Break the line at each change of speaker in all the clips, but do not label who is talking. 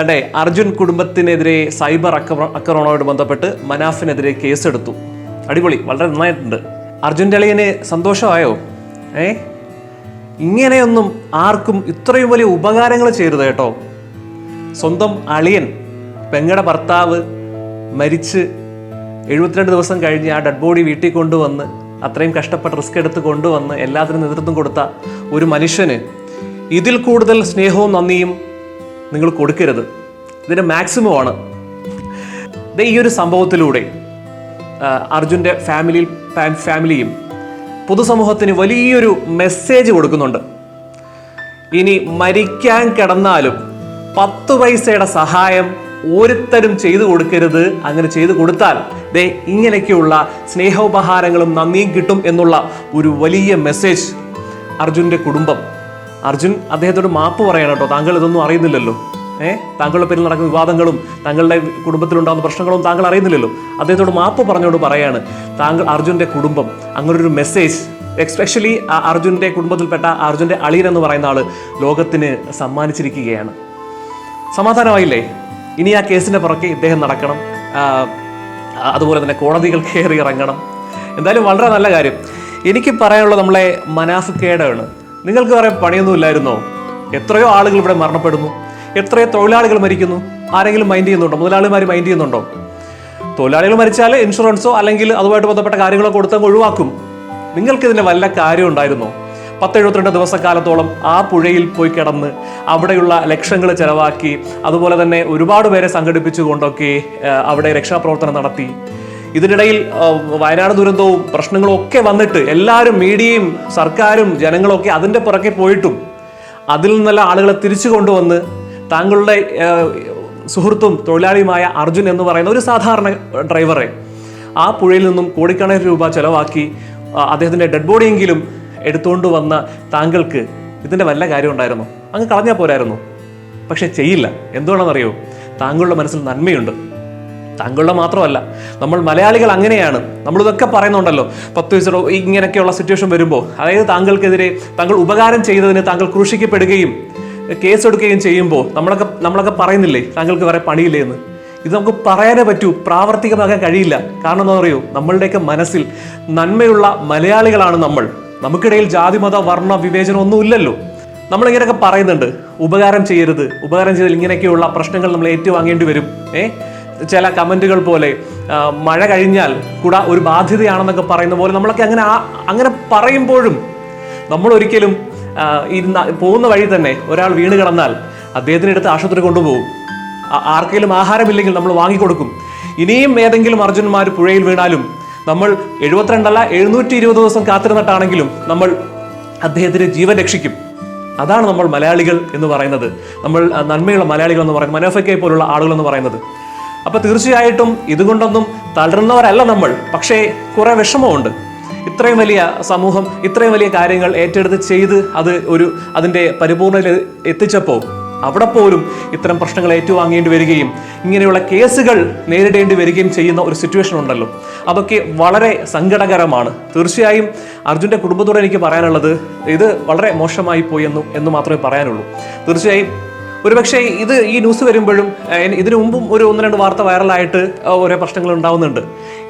തന്റെ അർജുൻ കുടുംബത്തിനെതിരെ സൈബർ ആക്രമണവുമായിട്ട് ബന്ധപ്പെട്ട് മനാഫിനെതിരെ കേസെടുത്തു. അടിപൊളി. വളരെ നന്നായിട്ടുണ്ട്. അർജുൻ അളിയന് സന്തോഷമായോ? ഏ? ഇങ്ങനെയൊന്നും ആർക്കും ഇത്രയും വലിയ ഉപകാരങ്ങൾ ചെയ്യരുത് കേട്ടോ. സ്വന്തം അളിയൻ പെങ്ങടെ ഭർത്താവ് മരിച്ച് എഴുപത്തിരണ്ട് ദിവസം കഴിഞ്ഞ് ആ ഡെഡ് ബോഡി വീട്ടിൽ കൊണ്ടുവന്ന് അത്രയും കഷ്ടപ്പെട്ട് റിസ്ക് എടുത്ത് കൊണ്ടുവന്ന് എല്ലാത്തിനും നേതൃത്വം കൊടുത്ത ഒരു മനുഷ്യന് ഇതിൽ കൂടുതൽ സ്നേഹവും നന്ദിയും നിങ്ങൾ കൊടുക്കരുത്. ഇതിന്റെ മാക്സിമം ആണ് ഈ ഒരു സംഭവത്തിലൂടെ അർജുന്റെ ഫാമിലി ഫാമിലിയും പൊതുസമൂഹത്തിന് വലിയൊരു മെസ്സേജ് കൊടുക്കുന്നുണ്ട്. ഇനി മരിക്കാൻ കിടന്നാലും പത്ത് പൈസയുടെ സഹായം ഓരോരുത്തരും ചെയ്തു കൊടുക്കരുത്. അങ്ങനെ ചെയ്തു കൊടുത്താൽ ദേ ഇങ്ങനെയൊക്കെയുള്ള സ്നേഹോപഹാരങ്ങളും നന്ദിയും കിട്ടും എന്നുള്ള ഒരു വലിയ മെസ്സേജ് അർജുന്റെ കുടുംബം അർജുൻ അദ്ദേഹത്തോട് മാപ്പ് പറയണം കേട്ടോ. താങ്കൾ ഇതൊന്നും അറിയുന്നില്ലല്ലോ. ഏ? താങ്കളുടെ പേരിൽ നടക്കുന്ന വിവാദങ്ങളും താങ്കളുടെ കുടുംബത്തിലുണ്ടാകുന്ന പ്രശ്നങ്ങളും താങ്കൾ അറിയുന്നില്ലല്ലോ. അദ്ദേഹത്തോട് മാപ്പ് പറഞ്ഞോട് പറയാണ് താങ്കൾ അർജുന്റെ കുടുംബം. അങ്ങനൊരു മെസ്സേജ് എക്സ്പെഷ്യലി അർജുന്റെ കുടുംബത്തിൽപ്പെട്ട അർജുന്റെ അളിയൻ എന്ന് പറയുന്ന ആൾ ലോകത്തിന് സമ്മാനിച്ചിരിക്കുകയാണ്. സമാധാനമായില്ലേ? ഇനി ആ കേസിന്റെ പുറകെ ഇദ്ദേഹം നടക്കണം. അതുപോലെ തന്നെ കോടതികൾ കയറി ഇറങ്ങണം. എന്തായാലും വളരെ നല്ല കാര്യം. എനിക്ക് പറയാനുള്ളത് നമ്മളെ മനാഫിക്കേടാണ് നിങ്ങൾക്ക് വേറെ പണിയൊന്നും ഇല്ലായിരുന്നോ എത്രയോ ആളുകൾ ഇവിടെ മരണപ്പെടുന്നു. എത്രയോ തൊഴിലാളികൾ മരിക്കുന്നു. ആരെങ്കിലും മൈൻഡ് ചെയ്യുന്നുണ്ടോ? മുതലാളിമാർ മൈൻഡ് ചെയ്യുന്നുണ്ടോ? തൊഴിലാളികൾ മരിച്ചാൽ ഇൻഷുറൻസോ അല്ലെങ്കിൽ അതുമായിട്ട് ബന്ധപ്പെട്ട കാര്യങ്ങളോ കൊടുത്തങ്ങ് ഒഴിവാക്കും. നിങ്ങൾക്ക് ഇതിന്റെ വല്ല കാര്യം ഉണ്ടായിരുന്നോ? പത്ത് എഴുപത്തിരണ്ട് ദിവസക്കാലത്തോളം ആ പുഴയിൽ പോയി കിടന്ന് അവിടെയുള്ള ലക്ഷങ്ങൾ ചെലവാക്കി അതുപോലെ തന്നെ ഒരുപാട് പേരെ സംഘടിപ്പിച്ചുകൊണ്ടൊക്കെ അവിടെ രക്ഷാപ്രവർത്തനം നടത്തി. ഇതിനിടയിൽ വയനാട് ദുരന്തവും പ്രശ്നങ്ങളും ഒക്കെ വന്നിട്ട് എല്ലാവരും മീഡിയയും സർക്കാരും ജനങ്ങളൊക്കെ അതിന്റെ പുറകെ പോയിട്ടും അതിൽ നിന്നുള്ള ആളുകളെ തിരിച്ചു കൊണ്ടുവന്ന് താങ്കളുടെ സുഹൃത്തും തൊഴിലാളിയുമായ അർജുൻ എന്ന് പറയുന്ന ഒരു സാധാരണ ഡ്രൈവറെ ആ പുഴയിൽ നിന്നും കോടിക്കണക്കിന് രൂപ ചെലവാക്കി അദ്ദേഹത്തിന്റെ ഡെഡ് ബോഡിയെങ്കിലും എടുത്തുകൊണ്ട് വന്ന താങ്കൾക്ക് ഇതിന്റെ വല്ല കാര്യം ഉണ്ടായിരുന്നു? അങ്ങ് കളഞ്ഞാൽ പോരായിരുന്നു? പക്ഷെ ചെയ്യില്ല. എന്തുകൊണ്ടാണെന്നറിയോ താങ്കളുടെ മനസ്സിൽ നന്മയുണ്ട്. താങ്കളുടെ മാത്രമല്ല നമ്മൾ മലയാളികൾ അങ്ങനെയാണ്. നമ്മളിതൊക്കെ പറയുന്നുണ്ടല്ലോ പത്ത് വയസ്സോ ഇങ്ങനെയൊക്കെയുള്ള സിറ്റുവേഷൻ വരുമ്പോൾ അതായത് താങ്കൾക്കെതിരെ താങ്കൾ ഉപകാരം ചെയ്തതിന് താങ്കൾ ക്രൂശിക്കപ്പെടുകയും കേസെടുക്കുകയും ചെയ്യുമ്പോൾ നമ്മളൊക്കെ നമ്മളൊക്കെ പറയുന്നില്ലേ താങ്കൾക്ക് വേറെ പണിയില്ലേ എന്ന്? ഇത് നമുക്ക് പറയാനേ പറ്റൂ പ്രാവർത്തികമാക്കാൻ കഴിയില്ല. കാരണം എന്താ പറയൂ നമ്മളുടെയൊക്കെ മനസ്സിൽ നന്മയുള്ള മലയാളികളാണ് നമ്മൾ. നമുക്കിടയിൽ ജാതി മത വർണ വിവേചനം ഒന്നും ഇല്ലല്ലോ. നമ്മൾ ഇങ്ങനെയൊക്കെ പറയുന്നുണ്ട് ഉപകാരം ചെയ്യരുത് ഉപകാരം ചെയ്താൽ ഇങ്ങനെയൊക്കെയുള്ള പ്രശ്നങ്ങൾ നമ്മൾ ഏറ്റുവാങ്ങേണ്ടി വരും. ഏ? ചില കമന്റുകൾ പോലെ മഴ കഴിഞ്ഞാൽ കൂടെ ഒരു ബാധ്യതയാണെന്നൊക്കെ പറയുന്ന പോലെ നമ്മളൊക്കെ അങ്ങനെ ആ- അങ്ങനെ പറയുമ്പോഴും നമ്മൾ ഒരിക്കലും ഈ പോകുന്ന വഴി തന്നെ ഒരാൾ വീണ് കിടന്നാൽ അദ്ദേഹത്തിന്റെ അടുത്ത് ആശുപത്രി കൊണ്ടുപോകും. ആർക്കെങ്കിലും ആഹാരമില്ലെങ്കിൽ നമ്മൾ വാങ്ങിക്കൊടുക്കും. ഇനിയും ഏതെങ്കിലും അർജുനന്മാർ പുഴയിൽ വീണാലും നമ്മൾ എഴുപത്തിരണ്ടല്ല എഴുന്നൂറ്റി ഇരുപത് ദിവസം കാത്തിരുന്നിട്ടാണെങ്കിലും നമ്മൾ അദ്ദേഹത്തിന് ജീവൻ രക്ഷിക്കും. അതാണ് നമ്മൾ മലയാളികൾ എന്ന് പറയുന്നത്. നമ്മൾ നന്മയുള്ള മലയാളികൾ എന്ന് പറയുന്നത് മനോഫയ്ക്കെ പോലുള്ള ആളുകൾ എന്ന് പറയുന്നത്. അപ്പൊ തീർച്ചയായിട്ടും ഇതുകൊണ്ടൊന്നും തളർന്നവരല്ല നമ്മൾ പക്ഷേ കുറെ വിഷമമുണ്ട്. ഇത്രയും വലിയ സമൂഹം ഇത്രയും വലിയ കാര്യങ്ങൾ ഏറ്റെടുത്ത് ചെയ്ത് അത് ഒരു അതിന്റെ പരിപൂർണതയിൽ എത്തിച്ചപ്പോൾ അവിടെ പോലും ഇത്തരം പ്രശ്നങ്ങൾ ഏറ്റുവാങ്ങേണ്ടി വരികയും ഇങ്ങനെയുള്ള കേസുകൾ നേരിടേണ്ടി വരികയും ചെയ്യുന്ന ഒരു സിറ്റുവേഷൻ ഉണ്ടല്ലോ. അതൊക്കെ വളരെ സങ്കടകരമാണ്. തീർച്ചയായും അർജുന്റെ കുടുംബത്തോട് എനിക്ക് പറയാനുള്ളത് ഇത് വളരെ മോശമായി പോയി എന്ന് എന്ന് മാത്രമേ പറയാനുള്ളൂ. തീർച്ചയായും ഒരുപക്ഷെ ഇത് ഈ ന്യൂസ് വരുമ്പോഴും ഇതിനു മുമ്പും ഒരു ഒന്ന് രണ്ട് വാർത്ത വൈറലായിട്ട് ഓരോ പ്രശ്നങ്ങൾ ഉണ്ടാവുന്നുണ്ട്.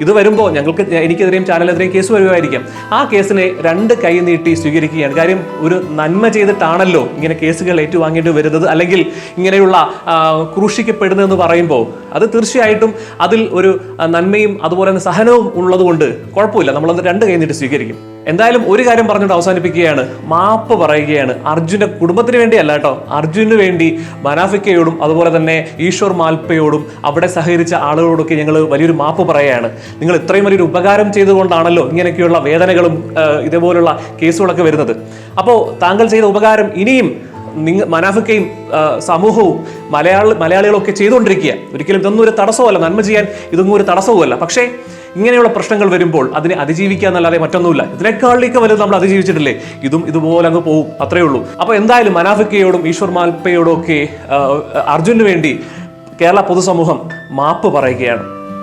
ഇത് വരുമ്പോൾ ഞങ്ങൾക്ക് എനിക്കെതിരെയും ചാനലിനെതിരെയും കേസ് വരുമായിരിക്കാം. ആ കേസിനെ രണ്ട് കൈ നീട്ടി സ്വീകരിക്കുകയാണ്. കാര്യം ഒരു നന്മ ചെയ്തിട്ടാണല്ലോ ഇങ്ങനെ കേസുകൾ ഏറ്റുവാങ്ങേണ്ടി വരുന്നത്. അല്ലെങ്കിൽ ഇങ്ങനെയുള്ള ക്രൂഷിക്കപ്പെടുന്നതെന്ന് പറയുമ്പോൾ അത് തീർച്ചയായിട്ടും അതിൽ ഒരു നന്മയും അതുപോലെ തന്നെ സഹനവും ഉള്ളതുകൊണ്ട് കുഴപ്പമില്ല. നമ്മളത് രണ്ട് കൈ നീട്ടി സ്വീകരിക്കും. എന്തായാലും ഒരു കാര്യം പറഞ്ഞുകൊണ്ട് അവസാനിപ്പിക്കുകയാണ്. മാപ്പ് പറയുകയാണ്. അർജുന്റെ കുടുംബത്തിന് വേണ്ടിയല്ല കേട്ടോ. അർജുനു വേണ്ടി മനാഫിക്കയോടും അതുപോലെ തന്നെ ഈശ്വർ മാൽപ്പയോടും അവിടെ സഹകരിച്ച ആളുകളോടൊക്കെ ഞങ്ങൾ വലിയൊരു മാപ്പ് പറയുകയാണ്. നിങ്ങൾ ഇത്രയും വലിയൊരു ഉപകാരം ചെയ്തുകൊണ്ടാണല്ലോ ഇങ്ങനെയൊക്കെയുള്ള വേദനകളും ഇതേപോലുള്ള കേസുകളൊക്കെ വരുന്നത്. അപ്പോൾ താങ്കൾ ചെയ്ത ഉപകാരം ഇനിയും നിങ്ങ മനാഫിക്കയും സമൂഹവും മലയാള മലയാളികളൊക്കെ ചെയ്തുകൊണ്ടിരിക്കുക. ഒരിക്കലും ഇതൊന്നും ഒരു തടസ്സമല്ല നന്മ ചെയ്യാൻ ഇതൊന്നും ഒരു തടസ്സവുമല്ല. പക്ഷേ ഇങ്ങനെയുള്ള പ്രശ്നങ്ങൾ വരുമ്പോൾ അതിനെ അതിജീവിക്കുക എന്നല്ലാതെ മറ്റൊന്നുമില്ല. ഇതിനേക്കാളിലേക്ക് വലുത് നമ്മൾ അതിജീവിച്ചിട്ടില്ലേ? ഇതും ഇതുപോലെ അങ്ങ് പോകും അത്രയേ ഉള്ളൂ. അപ്പോൾ എന്തായാലും മനാഫിക്കയോടും ഈശ്വർ മാൽപ്പയോടും ഒക്കെ അർജുനു വേണ്ടി കേരള പൊതുസമൂഹം മാപ്പ് പറയുകയാണ്.